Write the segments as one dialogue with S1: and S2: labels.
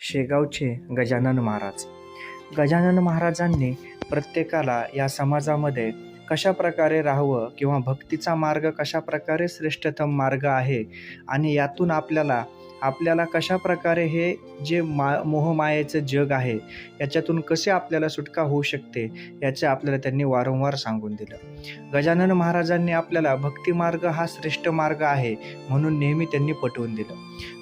S1: शेगावचे गजानन महाराज. गजानन महाराजांनी प्रत्येकाला या समाजामध्ये कशा प्रकारे राहावं किंवा भक्तीचा मार्ग कशा प्रकारे श्रेष्ठतम मार्ग आहे आणि यातून आपल्याला आपल्याला कशा प्रकारे हे जे मा मोहमायेचं जग आहे याच्यातून कसे आपल्याला सुटका होऊ शकते याचे आपल्याला त्यांनी वारंवार सांगून दिलं. गजानन महाराजांनी आपल्याला भक्तिमार्ग हा श्रेष्ठ मार्ग आहे म्हणून नेहमी त्यांनी पटवून दिलं.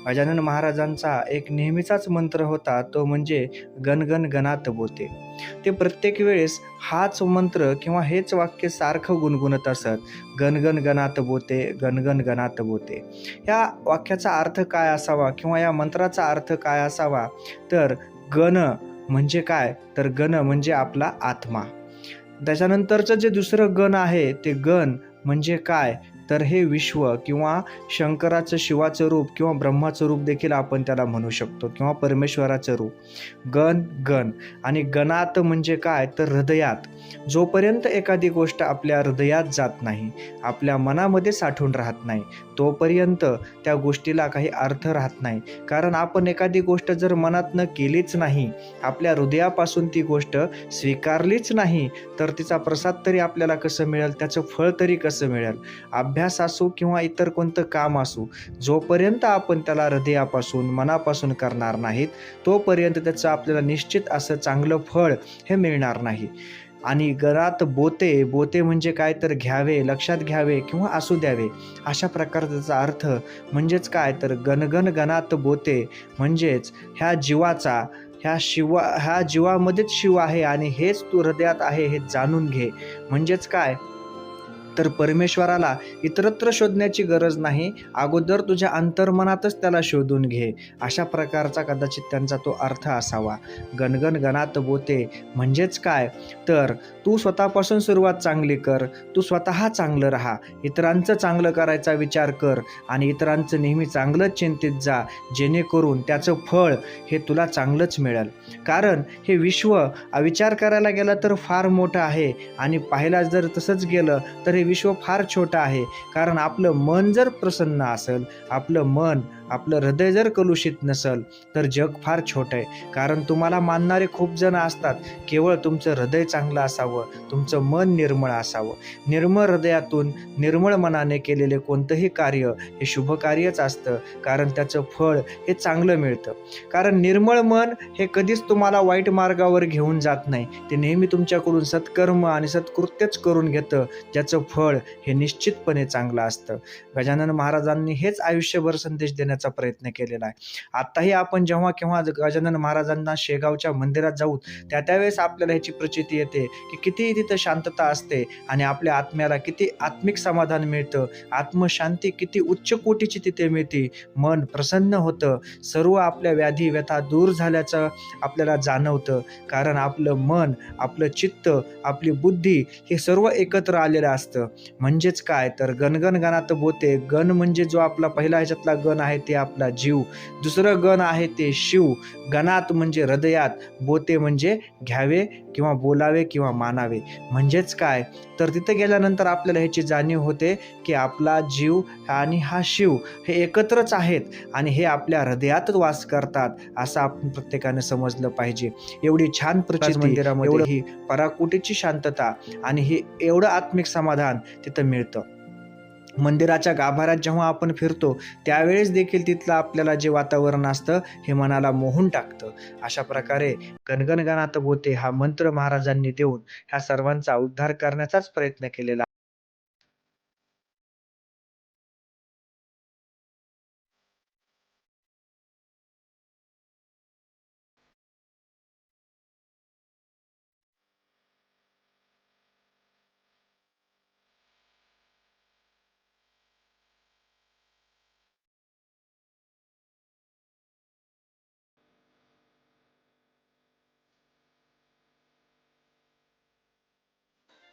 S1: गजानन महाराजांचा एक नेहमीचाच मंत्र होता तो म्हणजे गणगण गणात बोते. ते प्रत्येक वेळेस हाच मंत्र किंवा हेच वाक्य सारखं गुणगुणत असत. गणगण गणात बोते गणगण गणात बोते. या वाक्याचा अर्थ काय असावा किंवा या मंत्राचा अर्थ काय असावा? तर गण म्हणजे काय? तर गण म्हणजे आपला आत्मा. त्याच्यानंतरचं जे दुसरं गण आहे ते गण म्हणजे काय? तर हे विश्व किंवा शंकराचं शिवाचं रूप किंवा ब्रह्माचं रूप देखील आपण त्याला म्हणू शकतो किंवा परमेश्वराचं रूप. गण गण. आणि गणात म्हणजे काय? तर हृदयात. जोपर्यंत एखादी गोष्ट आपल्या हृदयात जात नाही आपल्या मनामध्ये साठून राहत नाही तोपर्यंत त्या गोष्टीला काही अर्थ राहत नाही. कारण आपण एखादी गोष्ट जर मनातनं केलीच नाही आपल्या हृदयापासून ती गोष्ट स्वीकारलीच नाही तर तिचा प्रसाद तरी आपल्याला कसं मिळेल? त्याचं फळ तरी कसं मिळेल? अभ्यास अभ्यास असो किंवा इतर कोणतं काम असो जोपर्यंत आपण त्याला हृदयापासून मनापासून करणार नाहीत तोपर्यंत त्याचं आपल्याला निश्चित असं चांगलं फळ हे मिळणार नाही. आणि गरात बोते बोते म्हणजे काय तर घ्यावे लक्षात घ्यावे किंवा असू द्यावे अशा प्रकारचा त्याचा अर्थ म्हणजेच काय तर गणगण गणात बोते म्हणजेच ह्या जीवाचा ह्या शिवा ह्या जीवामध्येच शिव आहे आणि हेच तू हृदयात आहे हे जाणून घे. म्हणजेच काय? तर परमेश्वराला इतरत्र शोधण्याची गरज नाही. अगोदर तुझ्या अंतर्मनातच त्याला शोधून घे. अशा प्रकारचा कदाचित त्यांचा तो अर्थ असावा. गणगण गणात बोते म्हणजेच काय? तर तू स्वतःपासून सुरुवात चांगली कर. तू स्वतः चांगलं राहा. इतरांचं चांगलं करायचा विचार कर आणि इतरांचं नेहमी चांगलंच चिंतित जा. जेणेकरून त्याचं फळ हे तुला चांगलंच मिळेल. कारण हे विश्व विचार करायला गेलं तर फार मोठं आहे आणि पाहायला जर तसंच गेलं तर हे विश्व फार छोटं आहे. कारण आपलं मन जर प्रसन्न असेल आपलं मन आपलं हृदय जर कलुषित नसेल तर जग फार छोटं आहे. कारण तुम्हाला मानणारे खूप जण असतात केवळ तुमचं हृदय चांगलं असावं तुमचं मन निर्मळ असावं. निर्मळ हृदयातून निर्मळ मनाने केलेले कोणतंही कार्य हे शुभ कार्यच असतं. कारण त्याचं फळ हे चांगलं मिळतं. कारण निर्मळ मन हे कधीच तुम्हाला वाईट मार्गावर घेऊन जात नाही. ते नेहमी तुमच्याकडून सत्कर्म आणि सत्कृत्यच करून घेतं. ज्याचं फळ फळ हे निश्चितपणे चांगलं असतं. गजानन महाराजांनी हेच आयुष्यभर संदेश देण्याचा प्रयत्न केलेला आहे. आत्ताही आपण जेव्हा केव्हा गजानन महाराजांना शेगावच्या मंदिरात जाऊ त्या त्यावेळेस आपल्याला ह्याची प्रचिती येते की किती तिथं शांतता असते आणि आपल्या आत्म्याला किती आत्मिक समाधान मिळतं आत्मशांती किती उच्च कोटीची तिथे मिळते मन प्रसन्न होतं सर्व आपल्या व्याधी व्यथा दूर झाल्याचं आपल्याला जाणवतं. कारण आपलं मन आपलं चित्त आपली बुद्धी हे सर्व एकत्र आलेलं असतं. म्हणजेच काय? तर गणगण गणात बोते. गण म्हणजे जो आपला पहिला ह्याच्यातला गण आहे ते आपला जीव. दुसरं गण आहे ते शिव. गणात म्हणजे हृदयात. बोते म्हणजे घ्यावे किंवा बोलावे किंवा मानावे. म्हणजेच काय? तर तिथं गेल्यानंतर आपल्याला ह्याची जाणीव होते की आपला जीव आणि हा शिव हे एकत्रच आहेत आणि हे आपल्या हृदयातच वास करतात असं आपण प्रत्येकाने समजलं पाहिजे. एवढी छान प्रचिती मंदिरामध्ये ही पराकुटीची शांतता आणि हे एवढं आत्मिक समाधान तिथं मिळतं. मंदिराच्या गाभाऱ्यात जेव्हा आपण फिरतो त्यावेळेस देखील तिथलं आपल्याला जे वातावरण असतं हे मनाला मोहून टाकतं. अशा प्रकारे गणगणगणात बोते हा मंत्र महाराजांनी देऊन ह्या सर्वांचा उद्धार करण्याचाच प्रयत्न केलेला